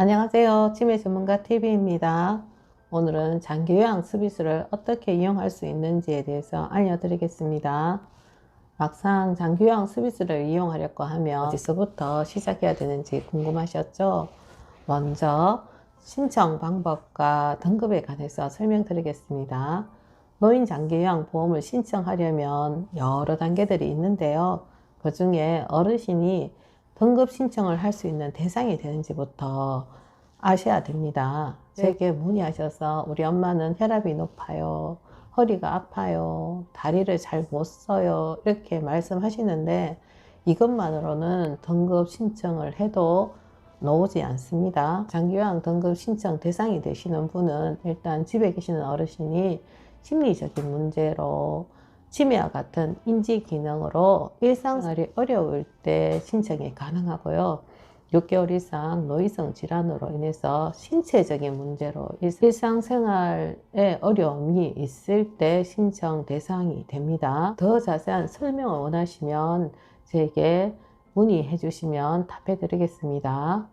안녕하세요. 치매 전문가 TV입니다. 오늘은 장기 요양 서비스를 어떻게 이용할 수 있는지에 대해서 알려드리겠습니다. 막상 장기 요양 서비스를 이용하려고 하면 어디서부터 시작해야 되는지 궁금하셨죠? 먼저 신청 방법과 등급에 관해서 설명드리겠습니다. 노인 장기 요양 보험을 신청하려면 여러 단계들이 있는데요. 그 중에 어르신이 등급 신청을 할 수 있는 대상이 되는지부터 아셔야 됩니다. 제게 문의하셔서 우리 엄마는 혈압이 높아요. 허리가 아파요. 다리를 잘 못 써요. 이렇게 말씀하시는데 이것만으로는 등급 신청을 해도 나오지 않습니다. 장기요양 등급 신청 대상이 되시는 분은 일단 집에 계시는 어르신이 심리적인 문제로 치매와 같은 인지 기능으로 일상생활이 어려울 때 신청이 가능하고요. 6개월 이상 노이성 질환으로 인해서 신체적인 문제로 일상생활에 어려움이 있을 때 신청 대상이 됩니다. 더 자세한 설명을 원하시면 제게 문의해 주시면 답해 드리겠습니다.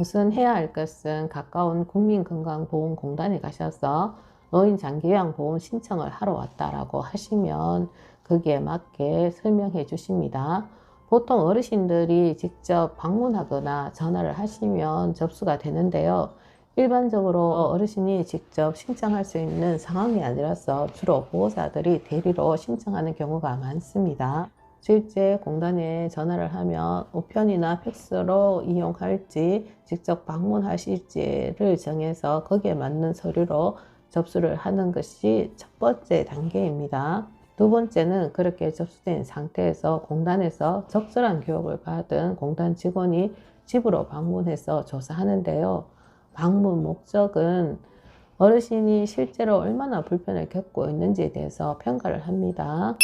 우선 해야 할 것은 가까운 국민건강보험공단에 가셔서 노인 장기요양 보험 신청을 하러 왔다라고 하시면 거기에 맞게 설명해 주십니다. 보통 어르신들이 직접 방문하거나 전화를 하시면 접수가 되는데요. 일반적으로 어르신이 직접 신청할 수 있는 상황이 아니라서 주로 보호자들이 대리로 신청하는 경우가 많습니다. 실제 공단에 전화를 하면 우편이나 팩스로 이용할지 직접 방문하실지를 정해서 거기에 맞는 서류로 접수를 하는 것이 첫 번째 단계입니다. 두 번째는 그렇게 접수된 상태에서 공단에서 적절한 교육을 받은 공단 직원이 집으로 방문해서 조사하는데요. 방문 목적은 어르신이 실제로 얼마나 불편을 겪고 있는지에 대해서 평가를 합니다.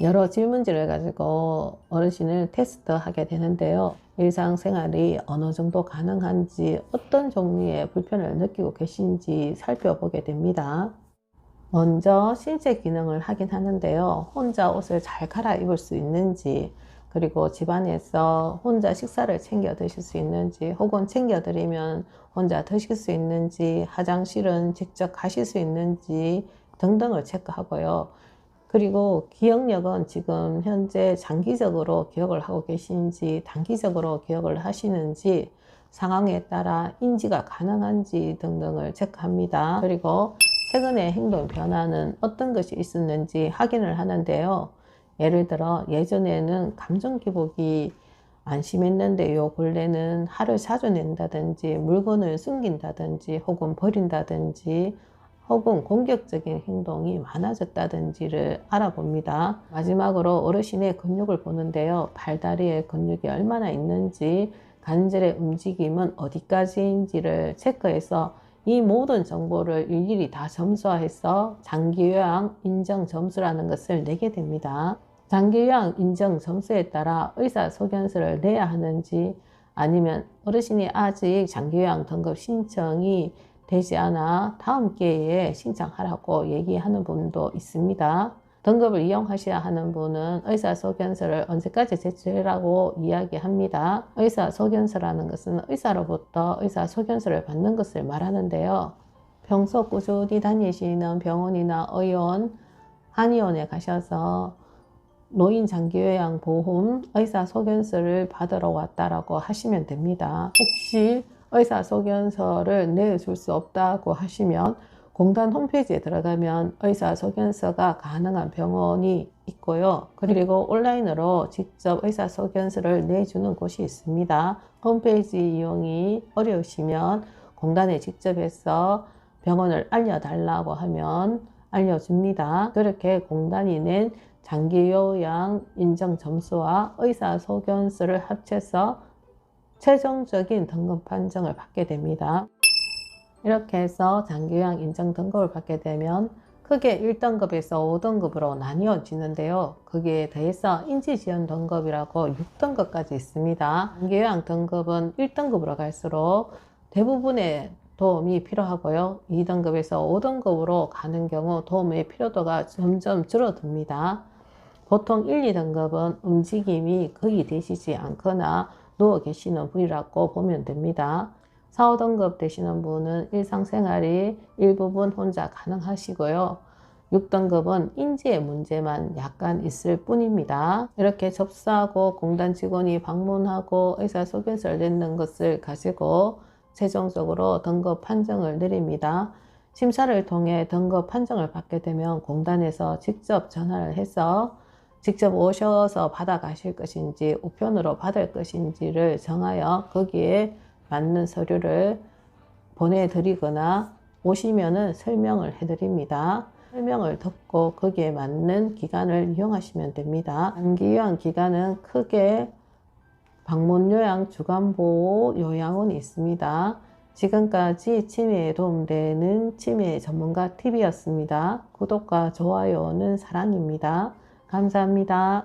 여러 질문지를 가지고 어르신을 테스트하게 되는데요. 일상생활이 어느 정도 가능한지 어떤 종류의 불편을 느끼고 계신지 살펴보게 됩니다. 먼저 신체 기능을 확인하는데요. 혼자 옷을 잘 갈아입을 수 있는지 그리고 집안에서 혼자 식사를 챙겨 드실 수 있는지 혹은 챙겨 드리면 혼자 드실 수 있는지 화장실은 직접 가실 수 있는지 등등을 체크하고요. 그리고 기억력은 지금 현재 장기적으로 기억을 하고 계신지 단기적으로 기억을 하시는지 상황에 따라 인지가 가능한지 등등을 체크합니다. 그리고 최근에 행동 변화는 어떤 것이 있었는지 확인을 하는데요. 예를 들어 예전에는 감정 기복이 안 심했는데 요 근래는 화를 자주 낸다든지 물건을 숨긴다든지 혹은 버린다든지 혹은 공격적인 행동이 많아졌다든지를 알아봅니다. 마지막으로 어르신의 근육을 보는데요. 발다리에 근육이 얼마나 있는지 관절의 움직임은 어디까지인지를 체크해서 이 모든 정보를 일일이 다 점수화해서 장기요양 인정 점수라는 것을 내게 됩니다. 장기요양 인정 점수에 따라 의사소견서를 내야 하는지 아니면 어르신이 아직 장기요양 등급 신청이 되지 않아 다음 기회에 신청하라고 얘기하는 분도 있습니다. 등급을 이용하셔야 하는 분은 의사소견서를 언제까지 제출하라고 이야기합니다. 의사소견서라는 것은 의사로부터 의사소견서를 받는 것을 말하는데요. 평소 꾸준히 다니시는 병원이나 의원, 한의원에 가셔서 노인 장기요양 보험 의사소견서를 받으러 왔다라고 하시면 됩니다. 혹시 의사소견서를 내줄 수 없다고 하시면 공단 홈페이지에 들어가면 의사소견서가 가능한 병원이 있고요. 그리고 온라인으로 직접 의사소견서를 내주는 곳이 있습니다. 홈페이지 이용이 어려우시면 공단에 직접 해서 병원을 알려달라고 하면 알려줍니다. 그렇게 공단이 낸 장기요양 인정 점수와 의사소견서를 합쳐서 최종적인 등급 판정을 받게 됩니다. 이렇게 해서 장기요양 인정 등급을 받게 되면 크게 1등급에서 5등급으로 나뉘어지는데요. 거기에 더해서 인지지원 등급이라고 6등급까지 있습니다. 장기요양 등급은 1등급으로 갈수록 대부분의 도움이 필요하고요. 2등급에서 5등급으로 가는 경우 도움의 필요도가 점점 줄어듭니다. 보통 1, 2등급은 움직임이 거의 되시지 않거나 누워 계시는 분이라고 보면 됩니다. 4, 5등급 되시는 분은 일상생활이 일부분 혼자 가능하시고요. 6등급은 인지의 문제만 약간 있을 뿐입니다. 이렇게 접수하고 공단 직원이 방문하고 의사소견서를 냈는 것을 가지고 최종적으로 등급 판정을 내립니다. 심사를 통해 등급 판정을 받게 되면 공단에서 직접 전화를 해서 직접 오셔서 받아가실 것인지 우편으로 받을 것인지를 정하여 거기에 맞는 서류를 보내드리거나 오시면은 설명을 해드립니다. 설명을 듣고 거기에 맞는 기간을 이용하시면 됩니다. 단기 요양 기간은 크게 방문 요양 주간 보호 요양원이 있습니다. 지금까지 치매에 도움되는 치매 전문가 TV였습니다. 구독과 좋아요는 사랑입니다. 감사합니다.